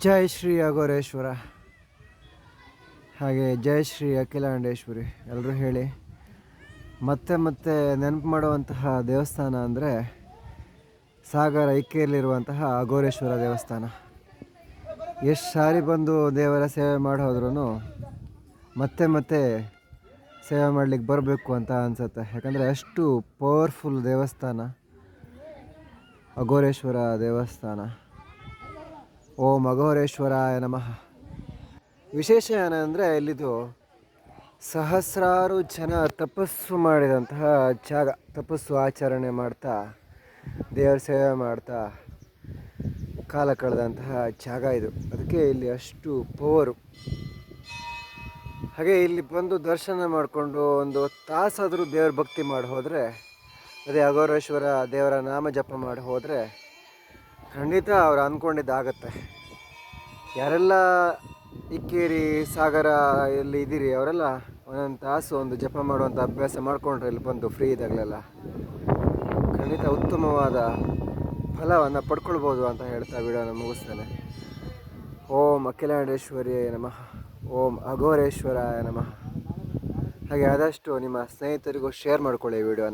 ಜೈ ಶ್ರೀ ಅಘೋರೇಶ್ವರ. ಹಾಗೆ ಜೈ ಶ್ರೀ ಅಖಿಲಾಂಡೇಶ್ವರಿ. ಎಲ್ಲರೂ ಹೇಳಿ. ಮತ್ತೆ ಮತ್ತೆ ನೆನಪು ಮಾಡುವಂತಹ ದೇವಸ್ಥಾನ ಅಂದರೆ ಸಾಗರ ಇಕ್ಕೆಯಲ್ಲಿರುವಂತಹ ಅಘೋರೇಶ್ವರ ದೇವಸ್ಥಾನ. ಎಷ್ಟು ಸಾರಿ ಬಂದು ದೇವರ ಸೇವೆ ಮಾಡೋದ್ರೂ ಮತ್ತೆ ಮತ್ತೆ ಸೇವೆ ಮಾಡಲಿಕ್ಕೆ ಬರಬೇಕು ಅಂತ ಅನಿಸುತ್ತೆ. ಯಾಕಂದರೆ ಅಷ್ಟು ಪವರ್ಫುಲ್ ದೇವಸ್ಥಾನ. ಅಘೋರೇಶ್ವರ ದೇವಸ್ಥಾನ. ಓಂ ಅಘೋರೇಶ್ವರಾಯ ನಮಃ. ವಿಶೇಷ ಏನಂದರೆ ಇಲ್ಲಿದು ಸಹಸ್ರಾರು ಜನ ತಪಸ್ಸು ಮಾಡಿದಂತಹ ಜಾಗ, ತಪಸ್ಸು ಆಚರಣೆ ಮಾಡ್ತಾ, ದೇವರ ಸೇವೆ ಮಾಡ್ತಾ ಕಾಲ ಕಳೆದಂತಹ ಜಾಗ ಇದು. ಅದಕ್ಕೆ ಇಲ್ಲಿ ಅಷ್ಟು ಪವರು. ಹಾಗೆ ಇಲ್ಲಿ ಬಂದು ದರ್ಶನ ಮಾಡಿಕೊಂಡು ಒಂದು ತಾಸಾದರೂ ದೇವ್ರ ಭಕ್ತಿ ಮಾಡಿ ಹೋದರೆ, ಅದೇ ಅಘೋರೇಶ್ವರ ದೇವರ ನಾಮ ಜಪ ಮಾಡಿ ಹೋದರೆ ಖಂಡಿತ ಅವ್ರು ಅಂದ್ಕೊಂಡಿದ್ದಾಗತ್ತೆ. ಯಾರೆಲ್ಲ ಇಕ್ಕೇರಿ ಸಾಗರ ಎಲ್ಲಿ ಇದ್ದೀರಿ ಅವರೆಲ್ಲ ಒಂದೊಂದು ತಾಸು ಒಂದು ಜಪ ಮಾಡುವಂಥ ಅಭ್ಯಾಸ ಮಾಡಿಕೊಂಡ್ರೆ ಇಲ್ಲಿ ಬಂದು ಫ್ರೀ ಇದ್ದಾಗಲೆಲ್ಲ ಖಂಡಿತ ಉತ್ತಮವಾದ ಫಲವನ್ನು ಪಡ್ಕೊಳ್ಬೋದು ಅಂತ ಹೇಳ್ತಾ ವಿಡಿಯೋನ ಮುಗಿಸ್ತೇನೆ. ಓಂ ಅಖಿಲಾಂಡೇಶ್ವರಿ ನಮಃ. ಓಂ ಅಘೋರೇಶ್ವರ ನಮಃ. ಹಾಗೆ ಆದಷ್ಟು ನಿಮ್ಮ ಸ್ನೇಹಿತರಿಗೂ ಶೇರ್ ಮಾಡ್ಕೊಳ್ಳಿ ವಿಡಿಯೋನ.